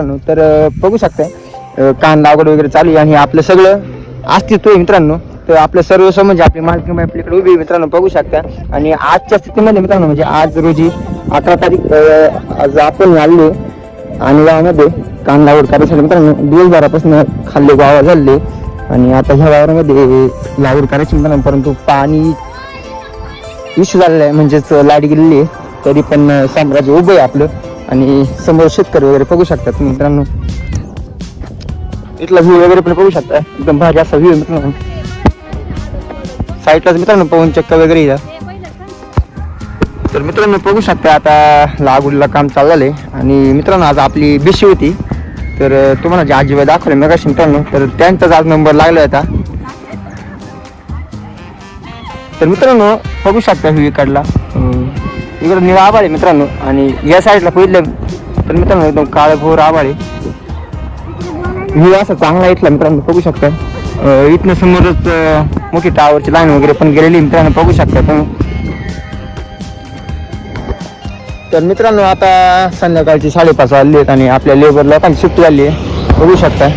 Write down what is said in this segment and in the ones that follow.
मित्रांनो तर बघू शकताय कान लागवड वगैरे चालू आहे आणि आपलं सगळं अस्तित्व आहे मित्रांनो. तर आपलं सर्व म्हणजे आपली मालकी आपल्याकडे उभी मित्रांनो बघू शकता आणि आजच्या स्थितीमध्ये मित्रांनो म्हणजे आज रोजी अठरा तारीख आज आपण आलो आणि गावामध्ये कान लागवड करायसाठी मित्रांनो दिवसभरापासून खाल्ले गावा झाले आणि आता ह्या वावरामध्ये लागवड करायची मित्रांनो परंतु पाणी इश्यू झालेला आहे म्हणजेच लाइट गेलेली आहे. तरी पण साम्राज्य उभं आहे आपलं. आणि समोर शेतकरी वगैरे बघू शकता तुम्ही मित्रांनो. इथला व्ह्यू वगैरे पण बघू शकता. एकदम भारी असा व्ह्यू मित्रांनो. साईडलाच मित्रांनो पवन चक्का वगैरे या. तर मित्रांनो बघू शकता आता लागूडला काम चाललं आहे आणि मित्रांनो आज आपली बिशी होती. तर तुम्हाला जे आजीबाई दाखवले मगाशी मित्रांनो तर त्यांचाच आज नंबर लागला होता. तर मित्रांनो बघू शकता व्ह्यू इकडला. इकडं निळा आभाळ आहे मित्रांनो. आणि या साईडला पहिलं तर मित्रांनो एकदम काळ भोर आभाळ आहे. व्ह्यू असा चांगला इथला मित्रांनो बघू शकता. इथनं समोरच मोठी टावरची लाईन वगैरे पण गेलेली मित्रांनो बघू शकता तुम्ही. तर मित्रांनो आता संध्याकाळची साडेपाच वाजली आहेत आणि आपल्या लेबर लोकांची सुट्टी झाली आहे. बघू शकता.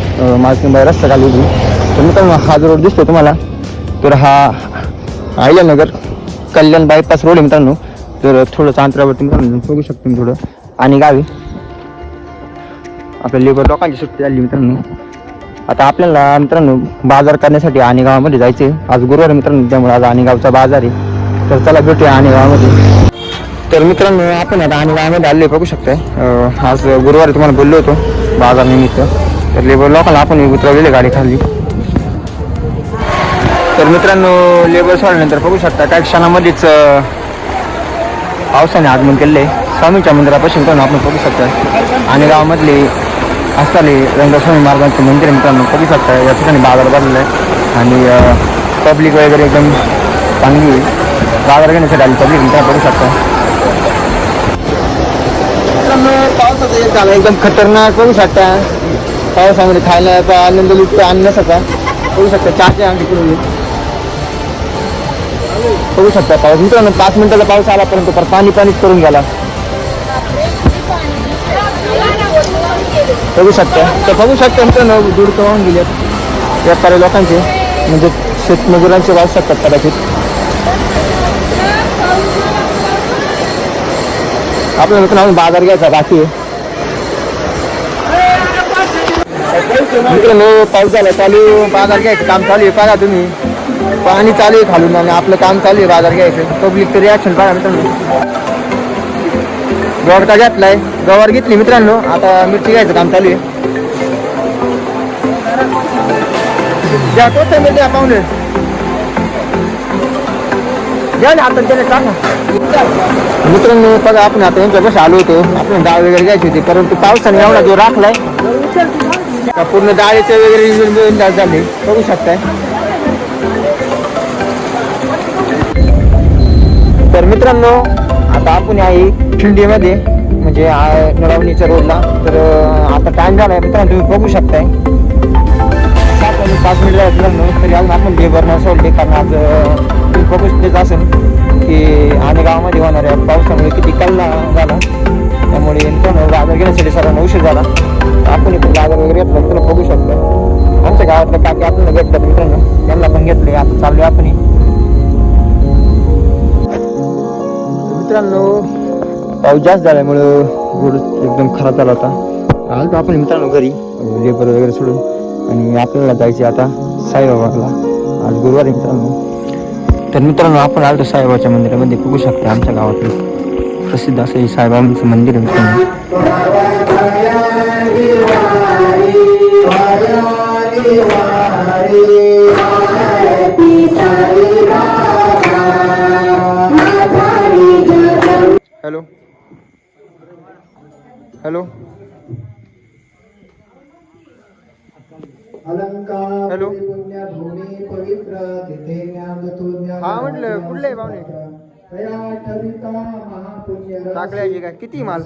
बाय रस्ता खाली उभी. तर मित्रांनो हा जो रोड दिसतो तुम्हाला तर हा आयल्यानगर कल्याण बायपास रोड आहे मित्रांनो. तर थोडंसं अंतरावरती मित्रांनो बघू शकतो मी थोडं. आणि गावी. आपल्या लेबर लोकांची सुट्टी झाली मित्रांनो. आता आपल्याला मित्रांनो बाजार करण्यासाठी आणि गावामध्ये जायचे आज गुरुवार मित्रांनो त्यामुळे आज आणि गावचा बाजार आहे. तर चला भेटूया आणि गावामध्ये तर मित्रांनो आपण आता आणि गावामध्ये आले बघू शकताय. आज गुरुवारी तुम्हाला बोललो होतो बाजार निमित्त. तर लेबर लोकांना आपण उतरवलेली गाडी खाली. तर मित्रांनो लेबर सोडल्यानंतर बघू शकता काही क्षणामध्येच पावसाने आगमन केले. स्वामीच्या मंदिरापासून पण आपण बघू शकता आणि गावामधले असताले रंगस्वामी मार्गांचं मंदिर मित्रांनो बघू शकता या ठिकाणी बाजार भरलेला आहे. आणि पब्लिक वगैरे एकदम चांगली बाजार घेण्यासाठी आली पब्लिक मित्रांनो बघू शकता मित्रांनो एकदम खतरनाक बघू शकता. पावसामध्ये खायला आनंद लुटतो आणण्यासारखा बघू शकता चहाचे आमची बघू शकता. पाऊस मित्रांनो पाच मिनिटाचा पाऊस आला परंतु पर पाणी पाणीच करून गेला. बघू शकता. तर बघू शकता मित्रांनो दूर कमावून गेले. व्यापारी लोकांचे म्हणजे शेतमजुरांचे वाहू शकतात कदाचित. आपल्या मित्रांनो बाजार घ्यायचा बाकी आहे. मित्रांनो पाऊस झाला चालू. बाजार घ्यायचं काम चालू आहे. बघा तुम्ही. पाणी चालू आहे खालून आणि आपलं काम चालू आहे बाजार घ्यायचं. पब्लिकचं रिॲक्शन बघा मित्रांनो. गवडका घेतलाय. गवार घेतली मित्रांनो. आता मिरची घ्यायचं काम चालू आहे. द्या कोथिंबीर द्या पाहुणे? द्या ना आता त्याला टाका मित्रांनो बघा आपण आता यांच्यापाशी आलो होतो. आपण डाळ वगैरे घ्यायची होती. परंतु पावसाने एवढा जो राखलाय. पूर्ण डाळीचे वगैरे झाले. बघू शकताय. मित्रांनो आता आपण आहे खिंडीमध्ये म्हणजे नरावणीच्या रोडला. तर आता टाइम झाला आहे मित्रांनो तुम्ही बघू शकताय. सात आणि पाच मिनिट झाले मित्रांनो तरी अजून आपण लेबर न सोडले कारण आज तुम्ही बघू शकतेच असेल की आणि गावामध्ये होणाऱ्या पावसामुळे किती कल्ला झाला. त्यामुळे मित्रांनो गाजर घेण्यासाठी सर्वांना उशीर झाला. आपण इथून बाजार वगैरे घेतला तुला बघू शकतो. आमच्या गावातल्या काकी आपल्याला घेतलं मित्रांनो. त्यांना पण घेतले आता चाललोय आपण. मित्रांनो पाऊस जास्त झाल्यामुळं रोड एकदम खराब झाला होता. आलो आपण मित्रांनो घरी लेबर वगैरे सोडून आणि आपल्याला जायचे आता साईबाबाला. आज गुरुवार मित्रांनो. तर मित्रांनो आपण आलो साईबाबाच्या मंदिरामध्ये बघू शकता आमच्या गावातलं प्रसिद्ध असं हे साईबाबांचं मंदिर आहे मित्रांनो. हॅलो. हॅलो. हॅलो. हा म्हटलं कुठले आहे पाहुणे? टाकल्याची किती माल?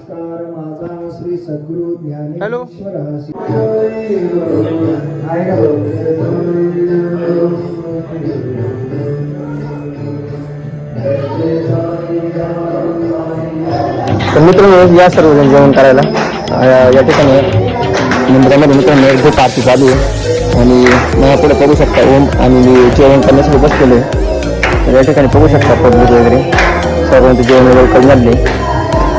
हॅलो. हॅलो. तर मित्रांनो या सर्वजण जेवण करायला या ठिकाणी मंदिरामध्ये मित्रांनो एक खूप आरती चालू आहे. आणि मला पुढे करू शकता ओम आणि मी जेवण करण्यासाठी बसलेलो आहे. तर या ठिकाणी बघू शकता पब्लिक वगैरे सर्वांचं जेवण वगैरे करून आणले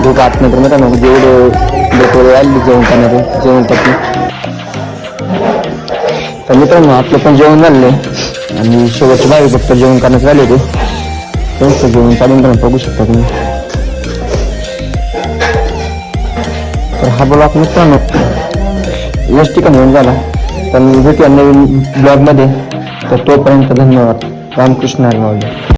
धूप आतनंतर मित्रांनो म्हणजे जेवढे लोक वगैरे आले जेवण करणारे जेवण करते तर मित्रांनो आपलं पण जेवण झालेलं आहे. आणि शेवटचे भावी फक्त जेवण करण्यात आले होते त्यांचं जेवण चालून बघू शकता तुम्ही. तर हा ब्लॉग मित्रांनो याच ठिकाणी येऊन झाला. तर मी भेटूया नवीन ब्लॉगमध्ये तर तोपर्यंत धन्यवाद. रामकृष्ण हरी